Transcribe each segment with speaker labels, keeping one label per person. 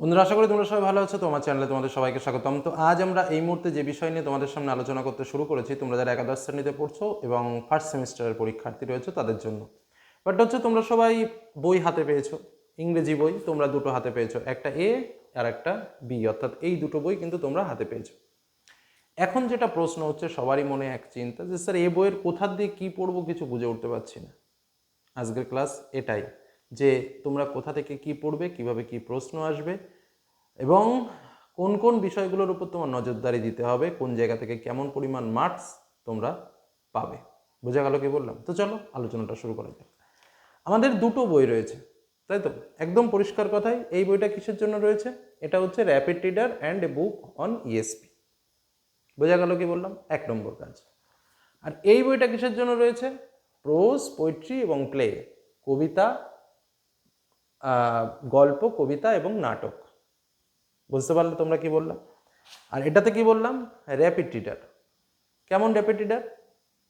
Speaker 1: বন্ধুরা, আশা করি তোমরা সবাই ভালো আছো। তোমার চ্যানেলে তোমাদের সবাইকে স্বাগতম। তো আজ আমরা এই মুহূর্তে যে বিষয় নিয়ে তোমাদের সামনে আলোচনা করতে শুরু করেছি, তোমরা যারা একাদশ শ্রেণীতে পড়ছো এবং ফার্স্ট সেমিস্টারের পরীক্ষার্থী রয়েছে, তাদের জন্য। বাট হচ্ছে তোমরা সবাই বই হাতে পেয়েছ, ইংরেজি বই তোমরা দুটো হাতে পেয়েছ, একটা এ আর একটা বি অর্থাৎ এই দুটো বই কিন্তু তোমরা হাতে পেয়েছ। এখন যেটা প্রশ্ন হচ্ছে, সবারই মনে এক চিন্তা যে, স্যার, এ বইয়ের কোথার দিয়ে কী পড়ব কিছু বুঝে উঠতে পারছি না। আজকের ক্লাস এটাই। যে তোমরা কোথা থেকে কি পড়বে, কীভাবে কি প্রশ্ন আসবে এবং কোন কোন বিষয়গুলোর উপর তোমার নজরদারি দিতে হবে, কোন জায়গা থেকে কেমন পরিমাণ মার্কস তোমরা পাবে। বোঝা গেল কি বললাম? তো চলো আলোচনাটা শুরু করা যাক। আমাদের দুটো বই রয়েছে, তাই তো? একদম পরিষ্কার কথাই, এই বইটা কিসের জন্য রয়েছে? এটা হচ্ছে rapid reader and a book on ESP বোঝা গেল কি বললাম? এক নম্বর কাজ। আর এই বইটা কিসের জন্য রয়েছে? প্রোজ পোয়েট্রি এবং প্লে কবিতা গল্প, কবিতা এবং নাটক। বুঝতে পারলে তোমরা কি বললাম? আর এটাতে কি বললাম? র্যাপিড রিডার কেমন র্যাপিড রিডার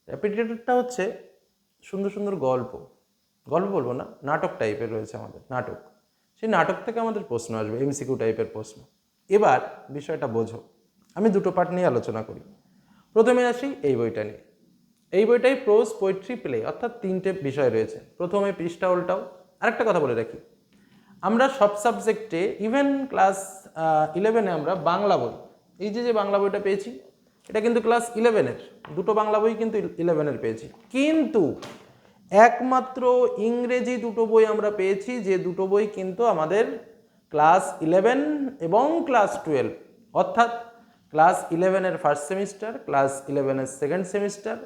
Speaker 1: র্যাপিড রিডারটা হচ্ছে সুন্দর সুন্দর গল্প। গল্প বলব না, নাটক টাইপের রয়েছে আমাদের, নাটক। সেই নাটক থেকে আমাদের প্রশ্ন আসবে এমসিকিউ টাইপের প্রশ্ন। এবার বিষয়টা বোঝো। আমি দুটো পার্ট নিয়ে আলোচনা করি। প্রথমে আসি এই বইটা নিয়ে। এই বইটাই প্রোজ পোয়েট্রি প্লে অর্থাৎ তিনটে বিষয় রয়েছে। প্রথমে পৃষ্ঠা উল্টাও। আরেকটা কথা বলে রাখি। আমরা সব সাবজেক্টে ইভেন ক্লাস ইলেভেনে আমরা বাংলা বই, এই যে যে বাংলা বইটা পেয়েছি, এটা কিন্তু ক্লাস ইলেভেনের দুটো বাংলা বই কিন্তু ইলেভেনের পেয়েছি। কিন্তু একমাত্র ইংরেজি দুটো বই আমরা পেয়েছি, যে দুটো বই কিন্তু আমাদের ক্লাস ইলেভেন এবং ক্লাস টুয়েলভ অর্থাৎ ক্লাস ইলেভেনের ফার্স্ট সেমিস্টার ক্লাস ইলেভেনের সেকেন্ড সেমিস্টার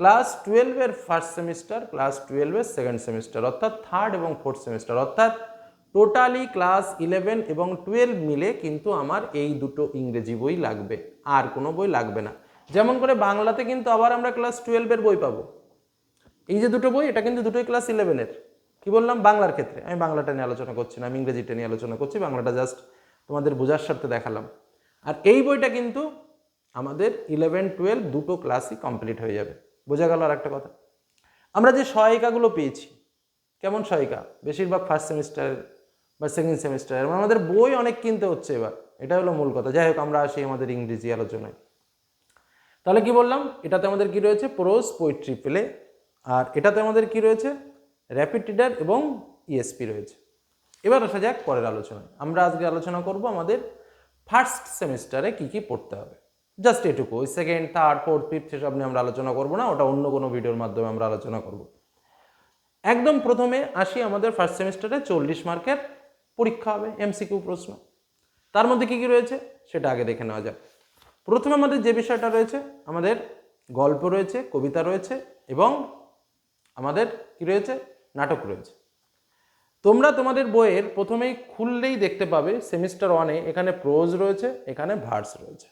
Speaker 1: ক্লাস টুয়েলভের ফার্স্ট সেমিস্টার ক্লাস টুয়েলভের সেকেন্ড সেমিস্টার অর্থাৎ থার্ড এবং ফোর্থ সেমিস্টার অর্থাৎ টোটালি ক্লাস ইলেভেন এবং টুয়েলভ মিলে কিন্তু আমার এই দুটো ইংরেজি বই লাগবে, আর কোনো বই লাগবে না। যেমন করে বাংলাতে কিন্তু আবার আমরা ক্লাস টুয়েলভের বই পাবো। এই যে দুটো বই, এটা কিন্তু দুটোই ক্লাস ইলেভেনের কি বললাম? বাংলার ক্ষেত্রে। আমি বাংলাটা নিয়ে আলোচনা করছি না, আমি ইংরেজিটা নিয়ে আলোচনা করছি, বাংলাটা জাস্ট তোমাদের বোঝার স্বার্থে দেখালাম। আর এই বইটা কিন্তু আমাদের ইলেভেন টুয়েলভ দুটো ক্লাসই কমপ্লিট হয়ে যাবে। বোঝা গেল আর একটা কথা। আমরা যে সহায়িকাগুলো পেয়েছি, কেমন সহায়িকা? বেশিরভাগ ফার্স্ট সেমিস্টার বা সেকেন্ড সেমিস্টার আমাদের বই অনেক কিনতে হচ্ছে এবার। এটা হলো মূল কথা। যাই হোক, আমরা আসি আমাদের ইংরেজি আলোচনায়। তাহলে কি বললাম? এটাতে আমাদের কি রয়েছে? প্রোজ পোয়েট্রি প্লে আর এটাতে আমাদের কি রয়েছে? র্যাপিড রিডার এবং ইএসপি রয়েছে। এবার আসা যাক পরের আলোচনায়। আমরা আজকে আলোচনা করব আমাদের ফার্স্ট সেমিস্টারে কি কি পড়তে হবে। জাস্ট এটুকু। ওই সেকেন্ড থার্ড ফোর্থ ফিফথ সেসব নিয়ে আমরা আলোচনা করব না। ওটা অন্য কোনো ভিডিওর মাধ্যমে আমরা আলোচনা করব। একদম প্রথমে আসি আমাদের ফার্স্ট সেমিস্টারে চল্লিশ মার্কের পরীক্ষা হবে এমসিকিউ প্রশ্ন। তার মধ্যে কী কী রয়েছে সেটা আগে দেখে নেওয়া যাক। প্রথমে আমাদের যে বিষয়টা রয়েছে, আমাদের গল্প রয়েছে, কবিতা রয়েছে এবং আমাদের কি রয়েছে? নাটক রয়েছে। তোমরা তোমাদের বইয়ের প্রথমেই খুললেই দেখতে পাবে সেমিস্টার ওয়ানে এখানে প্রোজ রয়েছে, এখানে ভার্স রয়েছে।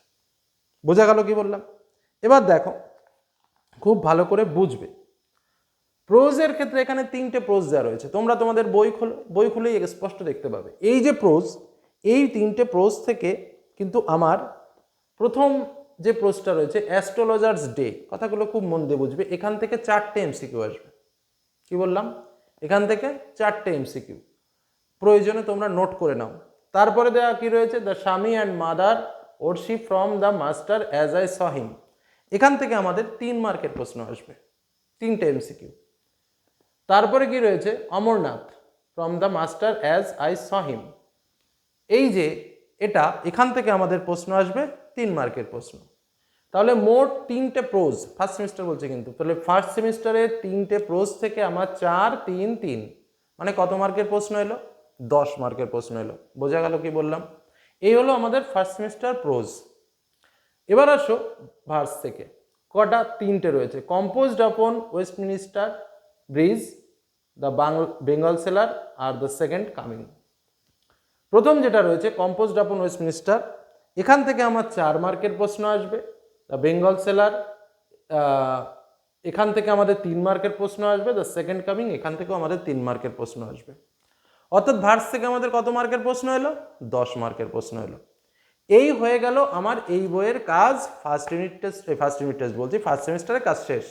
Speaker 1: বোঝা গেল কি বললাম? এবার দেখো, খুব ভালো করে বুঝবে। প্রোজের ক্ষেত্রে এখানে তিনটে প্রোজ দেওয়া রয়েছে। তোমরা তোমাদের বই খোলো, বই খুলেই স্পষ্ট দেখতে পাবে। এই যে প্রোজ এই তিনটে প্রোজ থেকে কিন্তু আমার প্রথম যে প্রোজটা রয়েছে অ্যাস্ট্রোলজার্স ডে কথাগুলো খুব মন দিয়ে বুঝবে। এখান থেকে চারটে এমসিকিউ আসবে। কি বললাম? এখান থেকে চারটে এমসিকিউ প্রয়োজনে তোমরা নোট করে নাও। তারপরে দেওয়া কি রয়েছে? The Swami and mother worship from the master as I saw him এখান থেকে আমাদের তিন মার্কের প্রশ্ন আসবে। তিনটে এমসিকিউ তারপরে কি রয়েছে? Amarnath from the master as I saw him এই যে, এটা এখান থেকে আমাদের প্রশ্ন আসবে, তিন মার্কের প্রশ্ন। তাহলে মোট তিনটে প্রোজ ফার্স্ট সেমিস্টার বলছে কিন্তু। তাহলে ফার্স্ট সেমিস্টারে তিনটে প্রোজ থেকে আমার চার, তিন তিন। মানে কত মার্কের প্রশ্ন এলো? দশ মার্কের প্রশ্ন এলো। বোঝা গেল কি বললাম? এই হলো আমাদের ফার্স্ট সেমিস্টার প্রোজ এবার আসো ভার্স থেকে। কটা? তিনটে রয়েছে। Composed upon Westminster bridge the Bengal sailor R the second coming প্রথম যেটা রয়েছে কম্পোজড আপন ওয়েস্টমিনিস্টার এখান থেকে আমার চার মার্কের প্রশ্ন আসবে। দ্য বেঙ্গল সেলার এখান থেকে আমাদের তিন মার্কের প্রশ্ন আসবে। দ্য সেকেন্ড কামিং এখান থেকেও আমাদের তিন মার্কের প্রশ্ন আসবে। অর্থাৎ ভার্স থেকে আমাদের কত মার্কের প্রশ্ন এলো? দশ মার্কের প্রশ্ন এলো। এই হয়ে গেল আমার এই বইয়ের কাজ। First unit test first unit test বলছি ফার্স্ট সেমিস্টারের কাজ শেষ।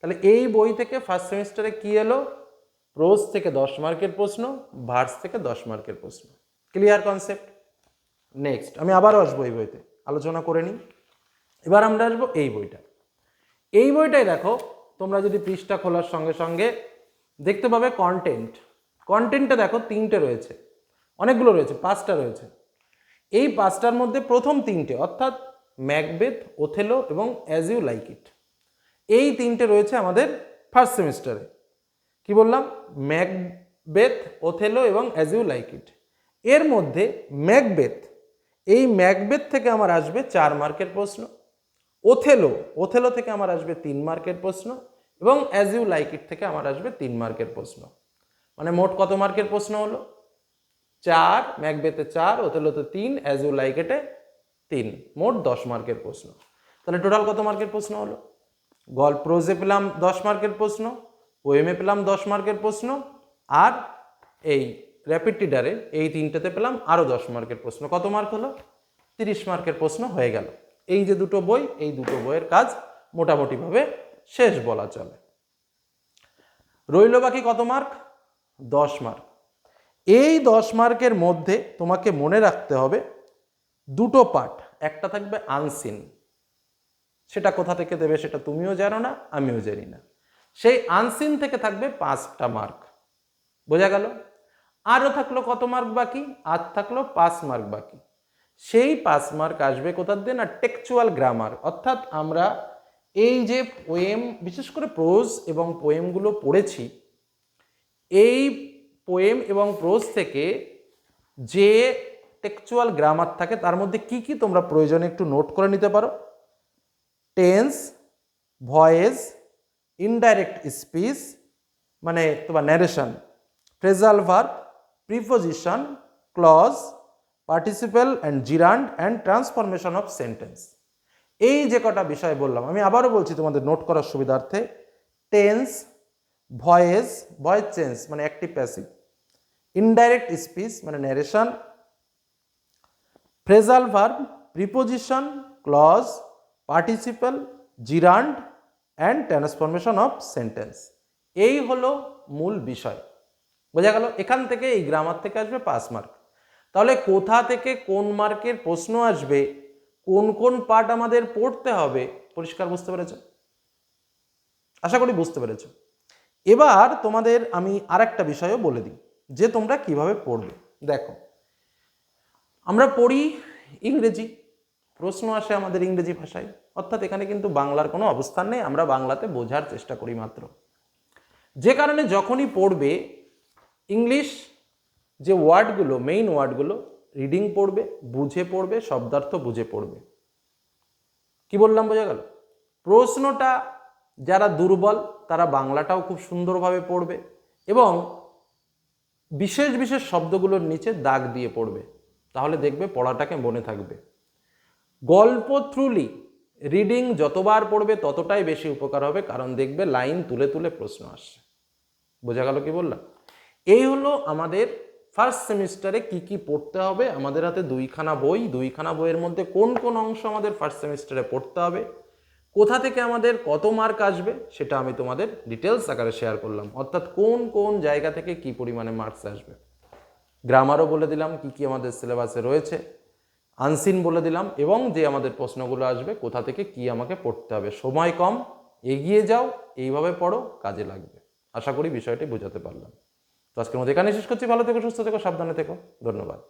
Speaker 1: তাহলে এই বই থেকে ফার্স্ট সেমিস্টারে কি এলো? প্রোজ থেকে দশ মার্কের প্রশ্ন ভার্স থেকে দশ মার্কের প্রশ্ন। ক্লিয়ার কনসেপ্ট নেক্সট আমি আবারও আসব এই বইতে, আলোচনা করে নিই। এবার আমরা আসব এই বইটা। এই বইটাই দেখো, তোমরা যদি পৃষ্ঠা খোলার সঙ্গে সঙ্গে দেখতে পাবে কন্টেন্ট কন্টেন্টটা দেখো তিনটে রয়েছে, অনেকগুলো রয়েছে, পাঁচটা রয়েছে। এই পাঁচটার মধ্যে প্রথম তিনটে, অর্থাৎ ম্যাকবেথ ওথেলো এবং অ্যাজ ইউ লাইক ইট এই তিনটে রয়েছে আমাদের ফার্স্ট সেমিস্টারে কি বললাম? ম্যাকবেথ, ওথেলো এবং অ্যাজ ইউ লাইক ইট এর মধ্যে ম্যাকবেথ, এই ম্যাকবেথ থেকে আমার আসবে চার মার্কের প্রশ্ন, ওথেলো ওথেলো থেকে আমার আসবে তিন মার্কের প্রশ্ন এবং অ্যাজ ইউ লাইক ইট থেকে আমার আসবে তিন মার্কের প্রশ্ন। মানে মোট কত মার্কের প্রশ্ন হলো? চার ম্যাকবেতে চার, ওথেলোতে তিন অ্যাজ ইউ লাইক ইটে তিন। মোট দশ মার্কের প্রশ্ন। তাহলে টোটাল কত মার্কের প্রশ্ন হলো? গল্প, প্রোজে পেলাম দশ মার্কের প্রশ্ন, পোয়েমে পেলাম দশ মার্কের প্রশ্ন, আর এই র্যাপিড টিডারে এই তিনটেতে পেলাম আরও দশ মার্কের প্রশ্ন। কত মার্ক হলো? তিরিশ মার্কের প্রশ্ন হয়ে গেল। এই যে দুটো বই, এই দুটো বইয়ের কাজ মোটামুটিভাবে শেষ বলা চলে। রইল বাকি কত মার্ক? দশ মার্ক। এই দশ মার্কের মধ্যে তোমাকে মনে রাখতে হবে দুটো পার্ট, একটা থাকবে আনসিন। সেটা কোথা থেকে দেবে সেটা তুমিও জানো না, আমিও জানি না। সেই আনসিন থেকে থাকবে পাঁচটা মার্ক বোঝা গেল? আরও থাকল কত মার্ক বাকি? আর থাকল পাঁচ মার্ক বাকি। সেই পাঁচ মার্ক আসবে কোথার দিয়ে না টেকচুয়াল গ্রামার অর্থাৎ আমরা এই যে পোয়েম বিশেষ করে প্রোজ এবং পোয়েমগুলো পড়েছি, এই পোয়েম এবং প্রোজ থেকে যে টেকচুয়াল গ্রামার থাকে, তার মধ্যে কি কি তোমরা প্রয়োজনে একটু নোট করে নিতে পারো? টেন্স ভয়েস ইনডাইরেক্ট স্পিচ মানে তোমার narration phrasal verb preposition clause participle and gerund and transformation of sentence এই যে কটা বিষয় বললাম, আমি আবারও বলছি তোমাদের নোট করার সুবিধার্থে টেন্স ভয়েস ভয়েস চেঞ্জ মানে অ্যাক্টিভ প্যাসিভ ইনডাইরেক্ট স্পিচ মানে narration phrasal verb preposition clause participle gerund and transformation of sentence এই হলো মূল বিষয়। বোঝা গেল, এখান থেকে এই গ্রামার থেকে আসবে পাস মার্ক তাহলে কোথা থেকে কোন মার্কের প্রশ্ন আসবে, কোন কোন পার্ট আমাদের পড়তে হবে, পরিষ্কার বুঝতে পেরেছ? আশা করি বুঝতে পেরেছ। এবার তোমাদের আমি আরেকটা বিষয়ও বলে দিই, যে তোমরা কীভাবে পড়বে। দেখো, আমরা পড়ি ইংরেজি। প্রশ্ন আসে আমাদের ইংরেজি ভাষায়। অর্থাৎ এখানে কিন্তু বাংলার কোনো অবস্থান নেই, আমরা বাংলাতে বোঝার চেষ্টা করি মাত্র। যে কারণে যখনই পড়বে, ইংলিশ যে ওয়ার্ডগুলো মেইন ওয়ার্ডগুলো রিডিং পড়বে, বুঝে পড়বে, শব্দার্থ বুঝে পড়বে। কি বললাম, বোঝা গেল? প্রশ্নটা যারা দুর্বল, তারা বাংলাটাও খুব সুন্দরভাবে পড়বে এবং বিশেষ বিশেষ শব্দগুলোর নিচে দাগ দিয়ে পড়বে। তাহলে দেখবে পড়াটাকে মনে থাকবে। গল্প থ্রুলি রিডিং যতবার পড়বে ততটাই বেশি উপকার হবে, কারণ দেখবে লাইন তুলে তুলে প্রশ্ন আসছে। বোঝা গেল কি বললাম? এই হলো আমাদের ফার্স্ট সেমিস্টারে কি কি পড়তে হবে, আমাদের হাতে দুইখানা বই, দুইখানা বইয়ের মধ্যে কোন কোন অংশ আমাদের ফার্স্ট সেমিস্টারে পড়তে হবে, কোথা থেকে আমাদের কত মার্ক আসবে, সেটা আমি তোমাদের ডিটেলস আকারে শেয়ার করলাম। অর্থাৎ কোন কোন জায়গা থেকে কি পরিমাণে মার্কস আসবে। গ্রামারও বলে দিলাম কি কি আমাদের সিলেবাসে রয়েছে। আনসিন বলে দিলাম, এবং যে আমাদের প্রশ্নগুলো আসবে, কোথা থেকে কি আমাকে পড়তে হবে, সময় কম, এগিয়ে যাও, এইভাবে পড়ো, কাজে লাগবে। আশা করি বিষয়টি বোঝাতে পারলাম। তো আজকের মধ্যে এখানে শেষ করছি, ভালো থেকো, সুস্থ থেকো, সাবধানে থেকো, ধন্যবাদ।